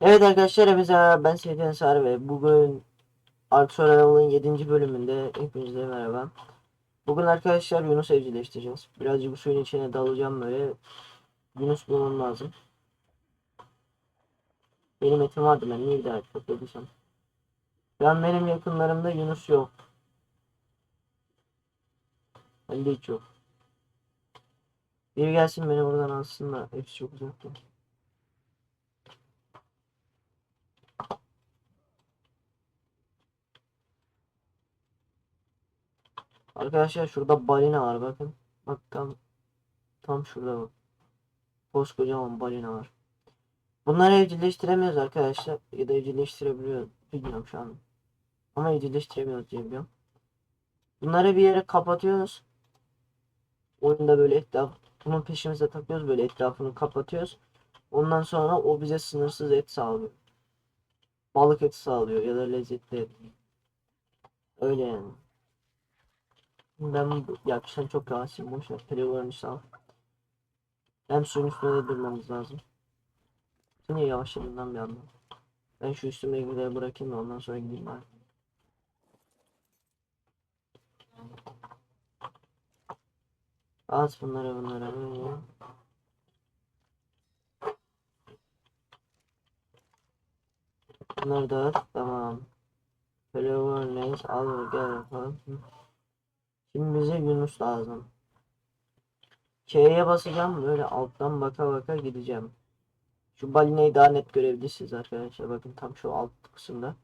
Evet arkadaşlar hepinize ben Seyit Ensar ve bugün Ark Survival'ın 7. bölümünde hepinize merhaba. Bugün arkadaşlar Yunus evcilleştireceğiz. Birazcık bu suyun içine dalacağım böyle. Yunus bulmam lazım. Benim etim vardı ben niye bir daha topladıysam. Şu an benim yakınlarımda Yunus yok. Bende hiç yok. Biri gelsin beni buradan alsın da hepsi çok uzakta. Arkadaşlar şurada balina var bakın. Bak tam tam şurada bak. Koskocaman balina var. Bunları evcilleştiremiyoruz arkadaşlar. Ya da evcilleştirebiliyoruz. Bilmiyorum şu an. Ama evcilleştiremiyoruz diye biliyorum. Bunları bir yere kapatıyoruz. Oyunda böyle etraf bunun peşimize takıyoruz böyle etrafını kapatıyoruz. Ondan sonra o bize sınırsız et sağlıyor. Balık eti sağlıyor ya da lezzetli et. Öyle yani. Ben ya sen çok yavaşsın boş ver. Sağ ol. Hem suyun üstünde de durmamız lazım. Sen niye yavaşladığından bir anda. Ben şu üstümdekileri bırakayım da ondan sonra gideyim bari. At bunları bunları böyle. Bunları da. Tamam. Follower neyse al gel yapalım. Şimdi bize Yunus lazım. K'ye basacağım böyle alttan baka baka gideceğim. Şu balinayı daha net görebilirsiniz arkadaşlar. Bakın tam şu alt kısımda.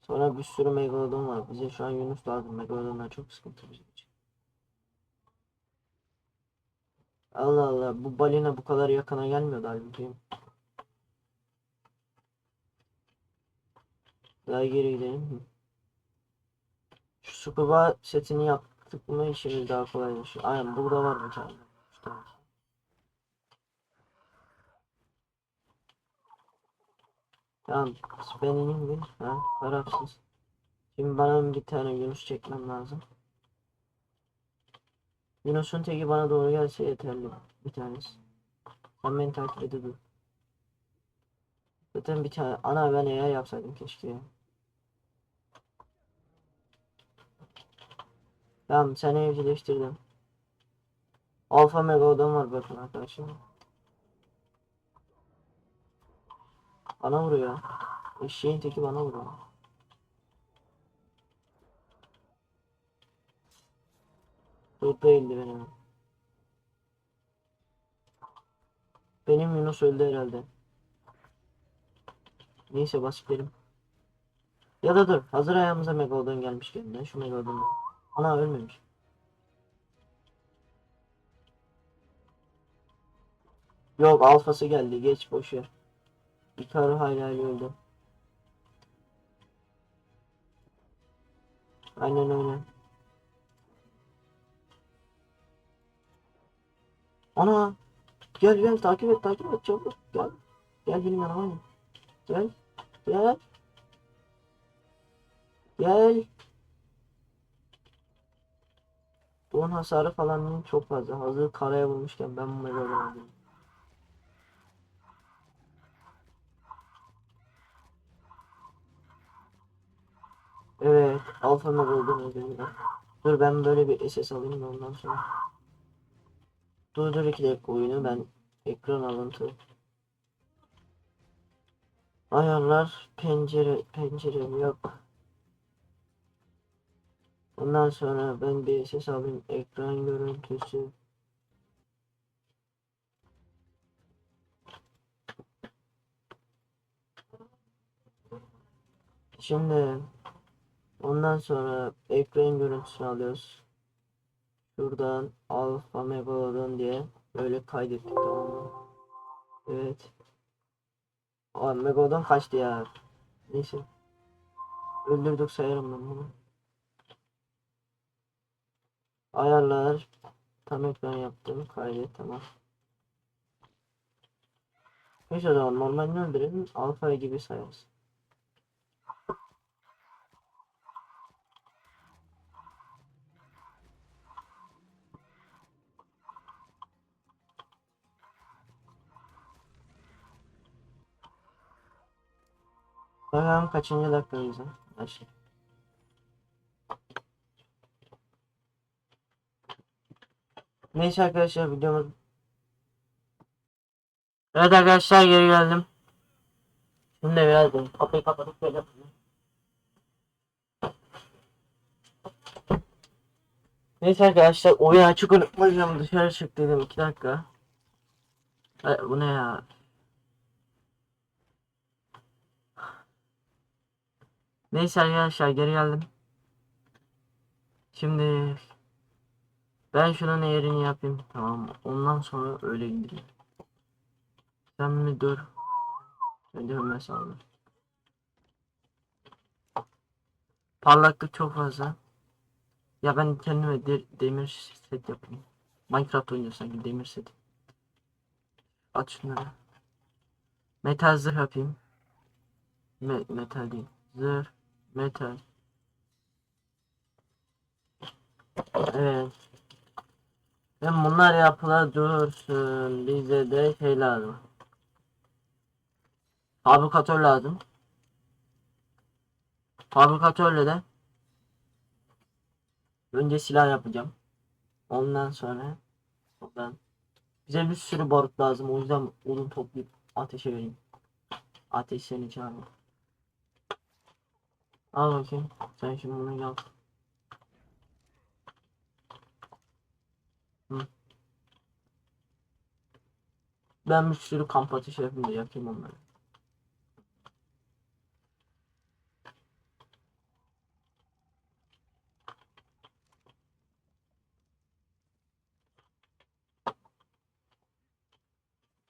Sonra bir sürü megalodon var. Bize şu an Yunus lazım. Megalodonlar çok sıkıntı bizim için. Allah Allah bu balina bu kadar yakına gelmiyordu halbuki. Daha geri gidelim. Şu scuba setini yaptık mı işimiz daha kolaylaşıyor. Aynen burada var bir tane. Tamam. Ben ineyim bir. Ha, tarafsız. Şimdi bana bir tane Yunus çekmem lazım. Yunus'un teki bana doğru gelse yeterli. Bir tanesi. Sen beni takip dur. Zaten bir tane. Ana ben eğer yapsaydım keşke ya. Tamam seni evcilleştirdim. Alfa Megalodon var bakın arkadaşlar. Bana vuruyor. Eşeğin teki bana vuruyor. Çok değildi benim. Benim Yunus öldü herhalde. Neyse bas gidelim. Ya da dur. Hazır ayağımıza Megalodon gelmişken de şu Megalodon'u. Ana ölmemiş. Yok alfası geldi. Geç boş ver. Ikaru hala öldü. Aynen öyle. Ana gel gel takip et takip et çabuk gel. Gel benim yanıma gel. Gel. Gel. Gel. Don hasarı falan çok fazla. Hazır karaya vurmuşken ben bu megalodon alayım. Evet, alfa megalodon öldürdüm. Dur ben böyle bir SS alayım da ondan sonra. Dur dur iki dakika oyunu ben ekran alıntı. Ayarlar pencere pencere yok. Ondan sonra ben bir ses alayım ekran görüntüsü. Şimdi ondan sonra ekran görüntüsünü alıyoruz. Şuradan alfa megalodon diye böyle kaydettik tamam mı? Evet. Aa megalodon kaçtı ya. Neyse. Öldürdük sayarım ben bunu. Ayarlar. Tam ekran yaptım. Kaydet tamam. Neyse o zaman normalini öldürelim. Alfa gibi sayarız. Bakalım kaçıncı dakikadayız ha? Aşağı. Şey. Neyse arkadaşlar videomuz Evet arkadaşlar geri geldim. Şimdi biraz da kapıyı kapatıp böyle. Neyse arkadaşlar oyun açık unutmayacağım dışarı çık dedim 2 dakika. Ay, bu ne ya? Neyse arkadaşlar geri geldim. Şimdi ben şunun yerini yapayım tamam? Ondan sonra öyle gideyim. Sen mi dur? De Ömer sandım. Parlaklık çok fazla. Ya ben kendime de- demir set yapayım. Minecraft oynuyor sanki demir set. At şunları. Metal zırh yapayım. Me metal değil. Zırh. Metal. Evet. Hem bunlar yapıla dursun. Bize de şey lazım. Fabrikatör lazım. Fabrikatörle de önce silah yapacağım. Ondan sonra oradan bize bir sürü barut lazım. O yüzden odun toplayıp ateşe vereyim. Ateş seni çağırıyor. Al bakayım. Sen şimdi bunu yap. Ben bir sürü kamp ateşi yapayım da yakayım onları.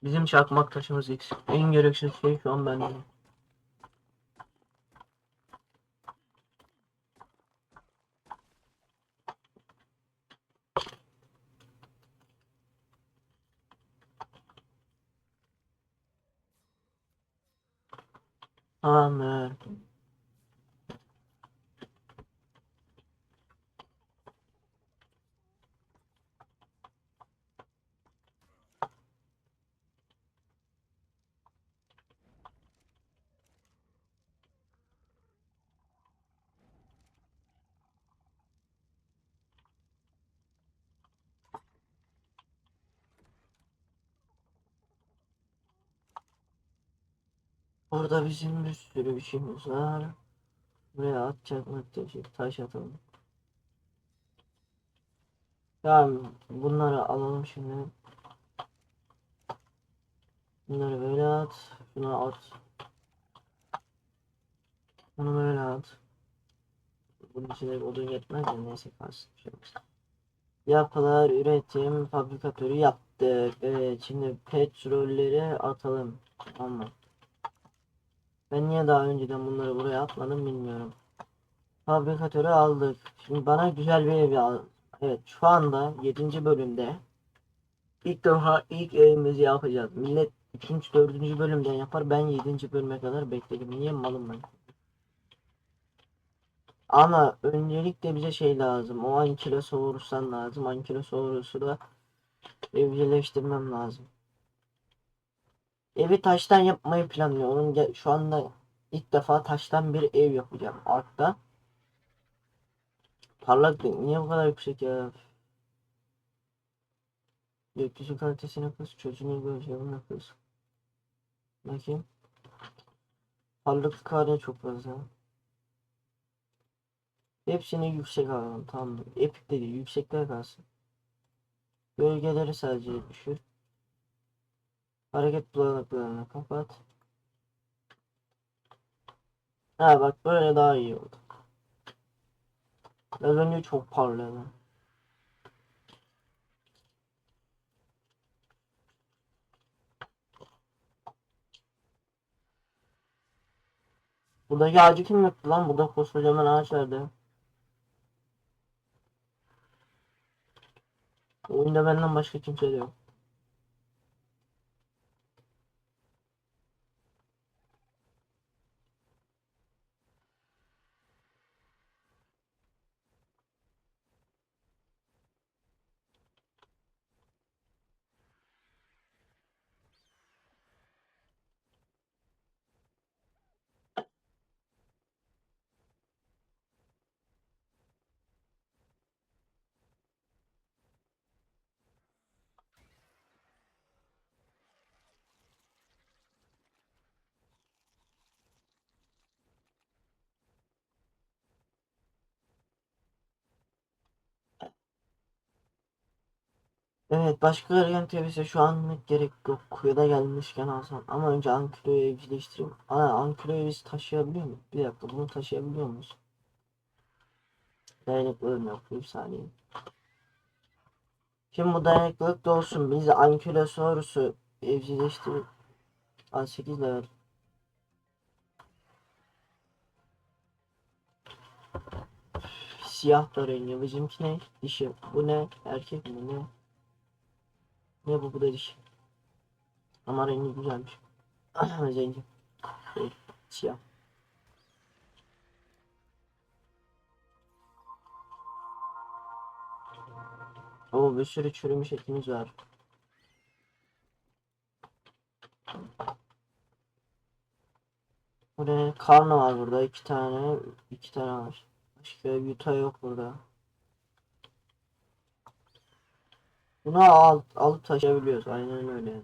Bizim çakmak taşımız eksik. En gereksiz şey şu an bende. Tamamdır. Orada bizim bir sürü bir şeyimiz var. Buraya at çakmak taşı, taş atalım. Tamam, bunları alalım şimdi. Bunları böyle at, şunu at. Bunu böyle at. Bunun içine odun yetmez ya neyse kalsın. şey. Yapılar üretim fabrikatörü yaptık. Evet şimdi petrolleri atalım. Tamam. Ben niye daha önceden bunları buraya atmadım bilmiyorum. Fabrikatörü aldık. Şimdi bana güzel bir ev al. Evet şu anda 7. bölümde ilk defa ilk evimizi yapacağız. Millet 3. 4. bölümden yapar. Ben 7. bölüme kadar bekledim. Niye malım ben? Ama öncelikle bize şey lazım. O Ankylosaurus'tan lazım. Ankylosaurus'u da evcilleştirmem lazım. Evi taştan yapmayı planlıyorum. Şu anda ilk defa taştan bir ev yapacağım. Arkta. Parlaklık niye bu kadar yüksek ya? Gökyüzü kalitesine kız, çocuğunu göreceğim kız. Bakayım. Parlaklık hala çok fazla. Hepsini yüksek alalım tamam? Epic de değil, yüksekler kalsın. Gölgeleri sadece düşür. Hareket bulanıklarını kapat. Ha bak böyle daha iyi oldu. Az önce çok parladı. Buradaki ağacı kim yaptı lan? Burada koskocaman ağaç vardı. Oyunda benden başka kimse de yok. Evet başka arayan TV'se şu anlık gerek yok. Kuyuda gelmişken alsam. Ama önce Ankylo'yu evcilleştireyim. Aa Ankylo'yu biz taşıyabiliyor muyuz? Bir dakika bunu taşıyabiliyor muyuz? Dayanıklılığım yok. Bir saniye. Şimdi bu dayanıklılık da olsun. Biz Ankylosaurus'u evcilleştirip Aa 8 level. Siyah da rengi. Bizimki ne? Dişi. Bu ne? Erkek mi? Ne? Ne bu? Bu da dişi. Ama rengi güzelmiş. Zenci. Siyah. Oo bir sürü çürümüş etimiz var. Bu ne? Karna var burada. iki tane. iki tane var. Başka yuta yok burada. Bunu al, alıp taşıyabiliyoruz. Aynen öyle.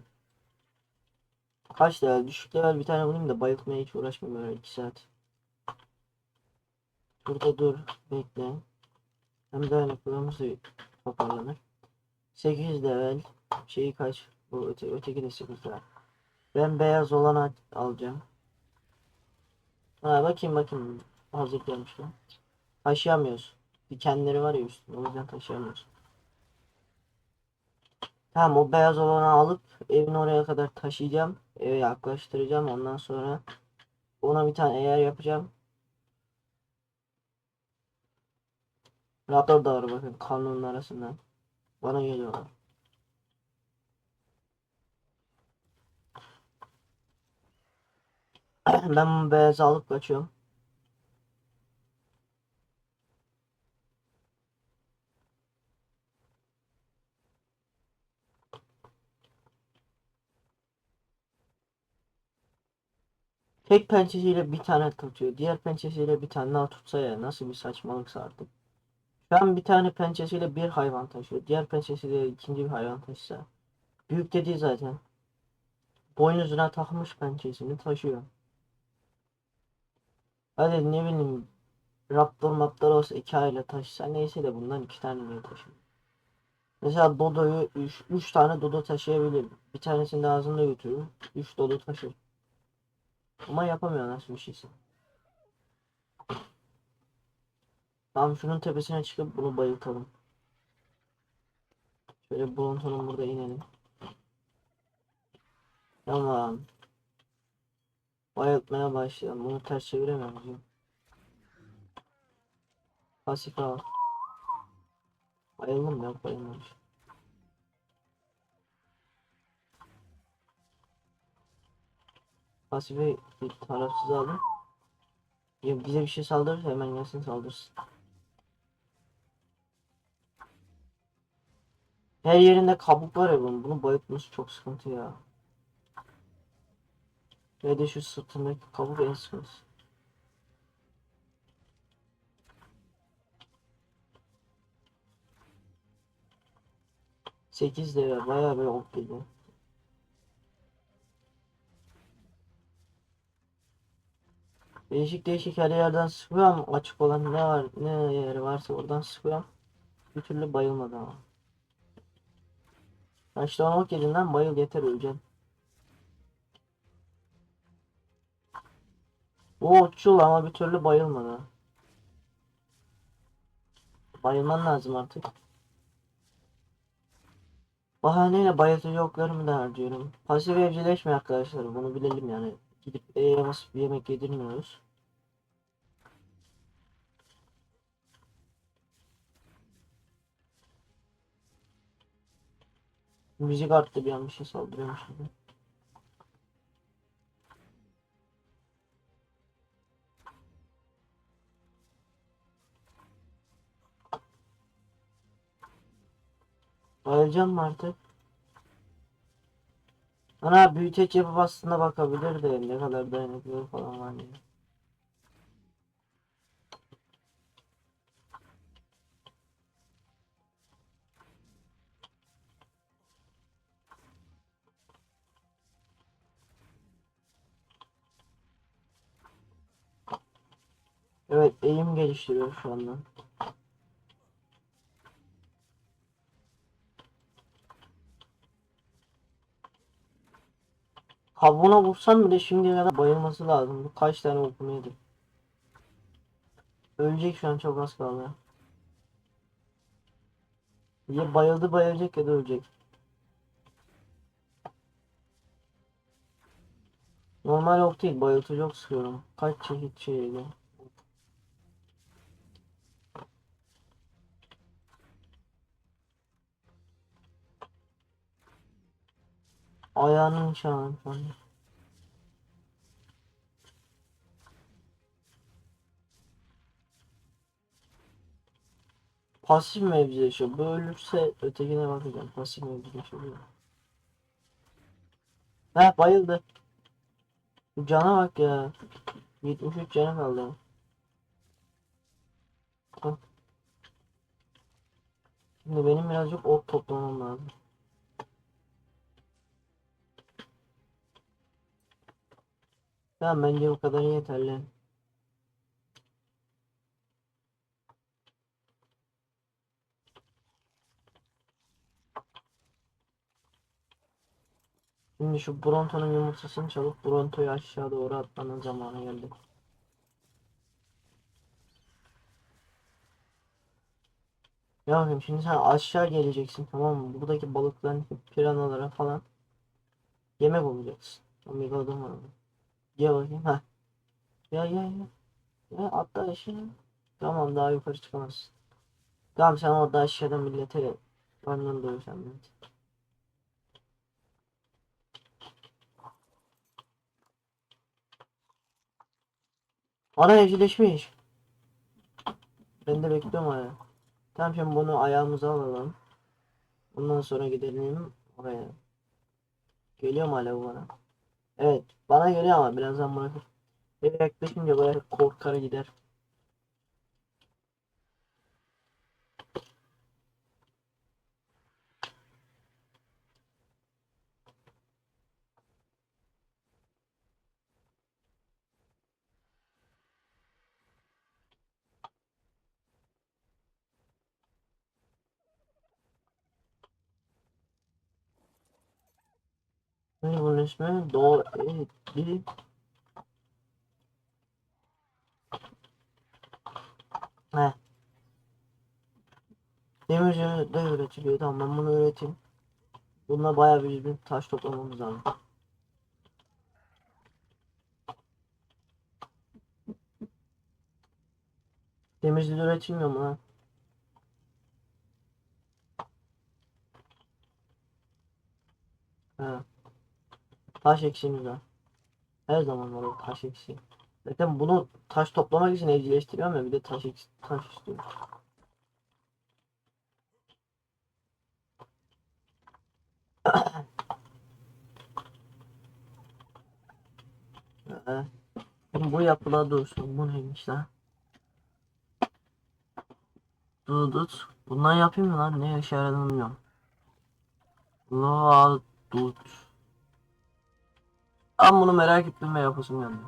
Kaç level? Düşük level bir tane bulayım da bayıltmaya hiç uğraşmayayım böyle 2 saat. Burada dur. Bekle. Hem dayanıklılığımız da toparlanır. 8 level. Şeyi kaç? Bu öte, öteki de 8 level. Ben beyaz olanı alacağım. Ha bakayım bakayım. Hazır lan. Taşıyamıyoruz. Dikenleri var ya üstünde. O yüzden taşıyamıyoruz. Tamam o beyaz olanı alıp evin oraya kadar taşıyacağım. Eve yaklaştıracağım. Ondan sonra ona bir tane eğer yapacağım. Raptor da var bakın kanunun arasından. Bana geliyorlar. Ben bu beyazı alıp kaçıyorum. Tek pençesiyle bir tane tutuyor. Diğer pençesiyle bir tane daha tutsa ya nasıl bir saçmalıksa artık. Şu an bir tane pençesiyle bir hayvan taşıyor. Diğer pençesiyle ikinci bir hayvan taşısa. Büyük dediği zaten. Boynuzuna takmış pençesini taşıyor. Hadi ne bileyim Raptor maptor olsa iki aile taşısa neyse de bundan iki tane niye taşıyor? Mesela Dodo'yu 3 tane Dodo taşıyabilir. Bir tanesini de ağzında götürür. 3 Dodo taşır. Ama yapamıyor nasıl bir şeyse. Tamam şunun tepesine çıkıp bunu bayıltalım. Şöyle Blonton'un burada inelim. Tamam. Bayıltmaya başlayalım. Bunu ters çeviremem muyum? Pasif al. Bayıldım yok bayılmamış. Pasifi tarafsız alın. Ya bize bir şey saldırırsa hemen gelsin saldırsın. Her yerinde kabuk var ya bunun. Bunu bayıltması çok sıkıntı ya. Ve de şu sırtındaki kabuk en sıkıntısı. Sekiz de bayağı bir ok geliyor. Değişik değişik her yerden sıkıyorum. Açık olan ne var ne yeri varsa oradan sıkıyorum. Bir türlü bayılmadı ama. Ok yediğinden bayıl yeter öleceksin. O uçul ama bir türlü bayılmadı. Bayılman lazım artık. Bahaneyle bayıltıcı oklarımı da harcıyorum. Pasif evcilleşme arkadaşlar bunu bilelim yani. Gidip E'ye basıp bir yemek yedirmiyoruz. Müzik arttı bir an bir şey. Bayılacağım mı artık? Ana büyüteç yapıp aslında bakabilir de ne kadar dayanıklı falan var diye. Evet eğim geliştiriyor şu anda. Kabuğuna vursam bile şimdiye kadar bayılması lazım. Kaç tane okunu. Ölecek şu an çok az kaldı. Ya bayıldı bayılacak ya da ölecek. Normal ok değil bayıltıcı ok sıkıyorum. Kaç çeşit şey yedi. Ayağının nişanı şu. Pasif mi evcilleşiyor? Bu ölürse ötekine bakacağım. Pasif mi evcilleşiyor? bu? Heh bayıldı. Cana bak ya. 73 canı kaldı. Şimdi benim birazcık ok toplamam lazım. Tamam bence bu kadar yeterli. Şimdi şu Bronto'nun yumurtasını çalıp Bronto'yu aşağı doğru atmanın zamanı geldi. Ya bakayım şimdi sen aşağı geleceksin tamam mı? Buradaki balıkların piranalara falan yemek olacaksın. Megalodon var orada. Gel bakayım ha. Ya ya ya. Ya atla aşağı. Tamam daha yukarı çıkamazsın. Tamam sen orada aşağıda millete karnını doyursan millet. Ana evcilleşmiş. Ben de bekliyorum hala. Tamam şimdi bunu ayağımıza alalım. Ondan sonra gidelim oraya. Geliyor mu hala bu bana? Evet bana geliyor ama birazdan bırakır. Eve yaklaşınca böyle korkar gider. Ne bunun ismi? Doğru. Evet. Heh. Demirci de üretiliyor. Tamam ben bunu üreteyim. Bununla bayağı bir, bir taş toplamamız lazım. Demirci de üretilmiyor mu lan? He. Taş eksiğimiz var. Her zaman var o taş eksiği. Zaten bunu taş toplamak için evcilleştiriyorum ya bir de taş taş istiyorum. Ee, bu yapılar dursun. Bu neymiş lan? Dudut. Bundan yapayım mı lan? Ne işe yaradığını bilmiyorum. La dut. Ben bunu merak ettim ve yapasım geldi.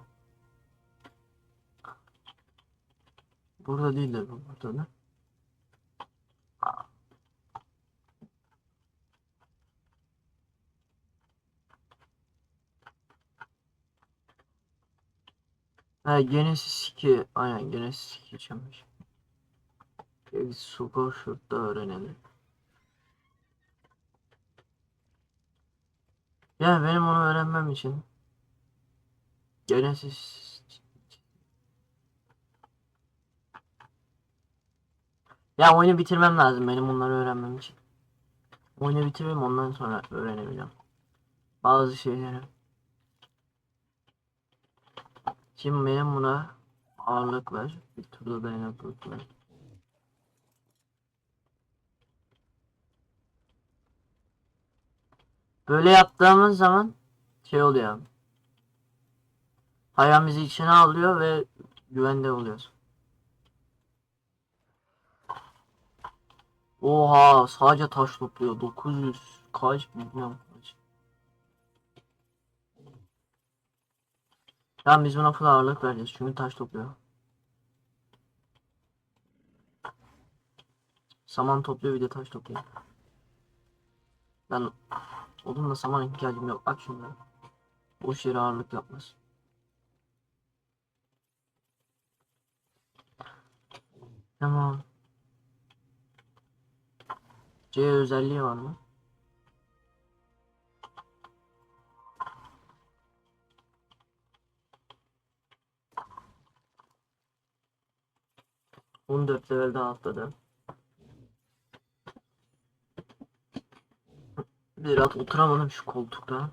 Burada değil de bu burada ne? Ha Genesis 2. Aynen Genesis 2 içemiş. Peki Suko şurada öğrenelim. Ya benim onu öğrenmem için Genesis Ya oyunu bitirmem lazım benim bunları öğrenmem için. Oyunu bitireyim ondan sonra öğrenebilirim. Bazı şeyleri. Şimdi benim buna ağırlık ver. Bir turda dayanıklılık ver. Böyle yaptığımız zaman şey oluyor. Bizi içine alıyor ve güvende oluyoruz. Oha sadece taş topluyor. 900 kaç bilmiyorum kaç. Tamam biz buna full ağırlık vereceğiz çünkü taş topluyor. Saman topluyor bir de taş topluyor. Ben odunla saman ihtiyacım yok. Aç şunları. Boş yere ağırlık yapmaz. Tamam. C özelliği var mı? On dört level daha atladı. Bir rahat oturamadım şu koltukta.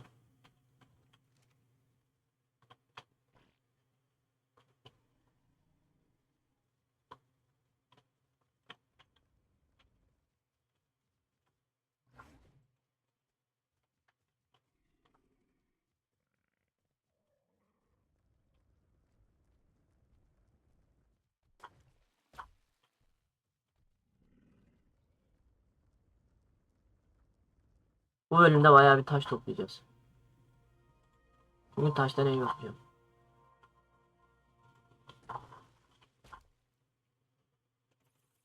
Bu bölümde bayağı bir taş toplayacağız. Bugün taştan ev yapacağım.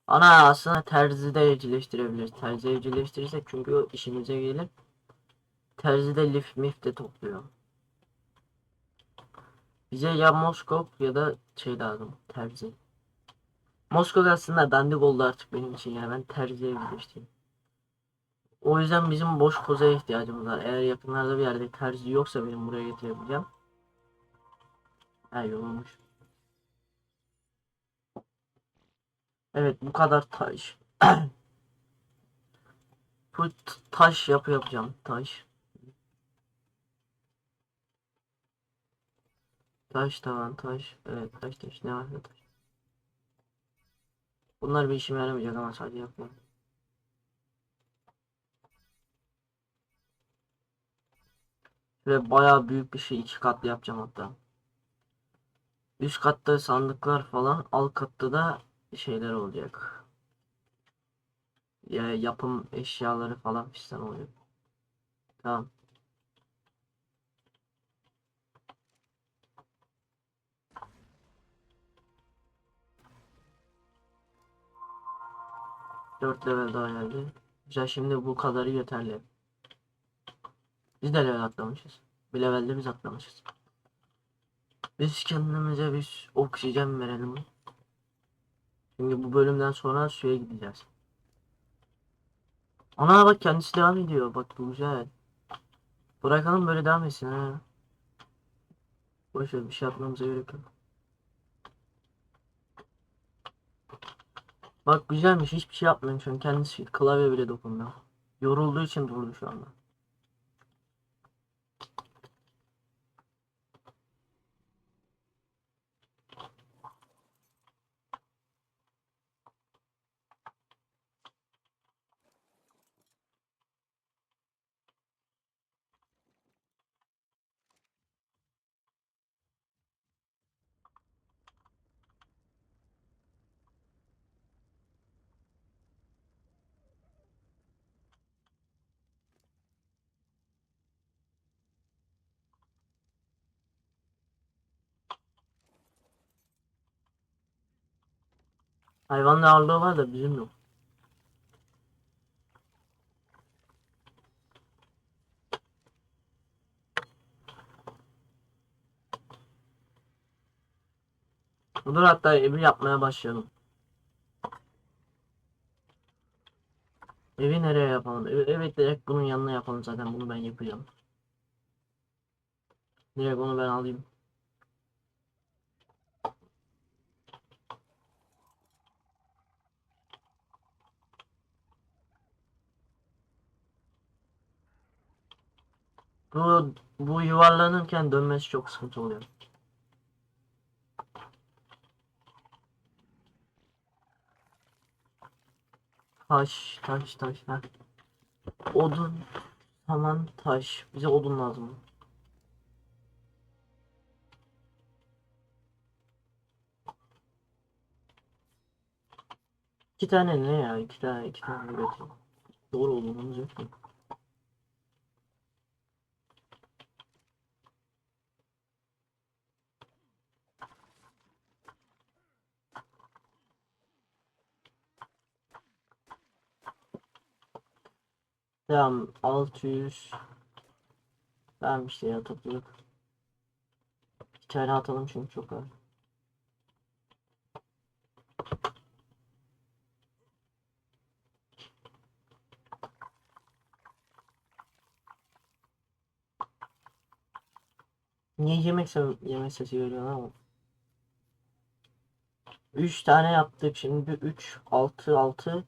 Ana aslında terzi de evcilleştirebiliriz. Terzi evcilleştirirsek çünkü işimize gelir. Terzi de lif mif de topluyor. Bize ya Moskov ya da şey lazım. Terzi. Moskov aslında dandik oldu artık benim için ya. Ben terzi evcilleştireyim. O yüzden bizim boş kozaya ihtiyacımız var. Eğer yakınlarda bir yerde terzi yoksa benim buraya getirebileceğim. Ha yorulmuş. Evet bu kadar taş. Bu taş yapı yapacağım. Taş. Taş tavan taş. Evet taş taş. Ne var taş. Bunlar bir işime yaramayacak ama sadece yapıyorum. Ve bayağı büyük bir şey iki katlı yapacağım hatta. Üst katta sandıklar falan, alt katta da şeyler olacak. Ya yapım eşyaları falan fistan olacak. Tamam. Dört level daha geldi. Güzel şimdi bu kadarı yeterli. Biz de level atlamışız. Bir levelde biz atlamışız. Biz kendimize bir oksijen verelim. Çünkü bu bölümden sonra suya gideceğiz. Ana bak kendisi devam ediyor. Bak bu güzel. Bırakalım böyle devam etsin ha. Boşver bir şey yapmamıza gerek yok. Bak güzelmiş hiçbir şey yapmıyorum şu an. Kendisi klavye bile dokunmuyor. Yorulduğu için durdu şu anda. Hayvanın ağırlığı var da bizim yok. Dur hatta evi yapmaya başlayalım. Evi nereye yapalım? Evet direkt bunun yanına yapalım zaten bunu ben yapacağım. Direkt onu ben alayım. Bu bu yuvarlanırken dönmesi çok sıkıntı oluyor. Taş, taş, taş. Ha. Odun, saman, taş. Bize odun lazım. İki tane ne ya? İki tane, iki tane üretim. Doğru odunumuz yok mu? Tamam 600 Tamam işte ya topladık. tane atalım çünkü çok ağır. Niye yemek, se- yemek sesi geliyor ama? 3 tane yaptık şimdi 3 6 6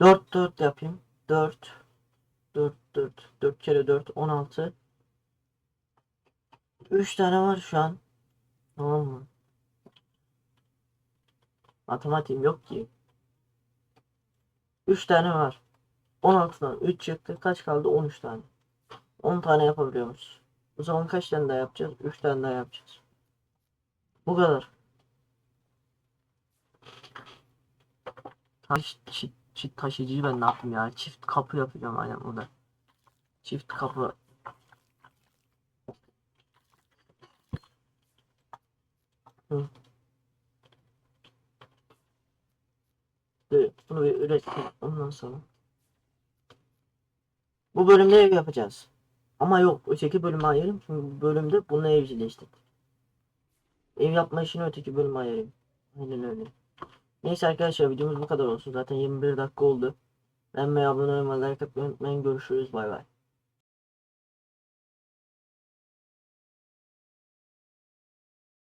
4 4 yapayım 4 4 4 4 kere 4 16 3 tane var şu an. Tamam mı? Matematiğim yok ki. 3 tane var. 16'dan 3 çıktı. Kaç kaldı? 13 tane. 10 tane yapabiliyormuş. O zaman kaç tane daha yapacağız? 3 tane daha yapacağız. Bu kadar. Taş, çift, taşıyıcıyı ben ne yaptım ya? Çift kapı yapacağım aynen burada. Çift kapı. Hı. Bunu bir ürettim ondan sonra. Bu bölümde ev yapacağız. Ama yok öteki bölüme ayırayım çünkü bu bölümde bunu evcilleştirdik. Ev yapma işini öteki bölüme ayırayım. Aynen öyle. Neyse arkadaşlar videomuz bu kadar olsun. Zaten 21 dakika oldu. Beğenmeyi, abone olmayı, like atmayı unutmayın. Görüşürüz. Bay bay.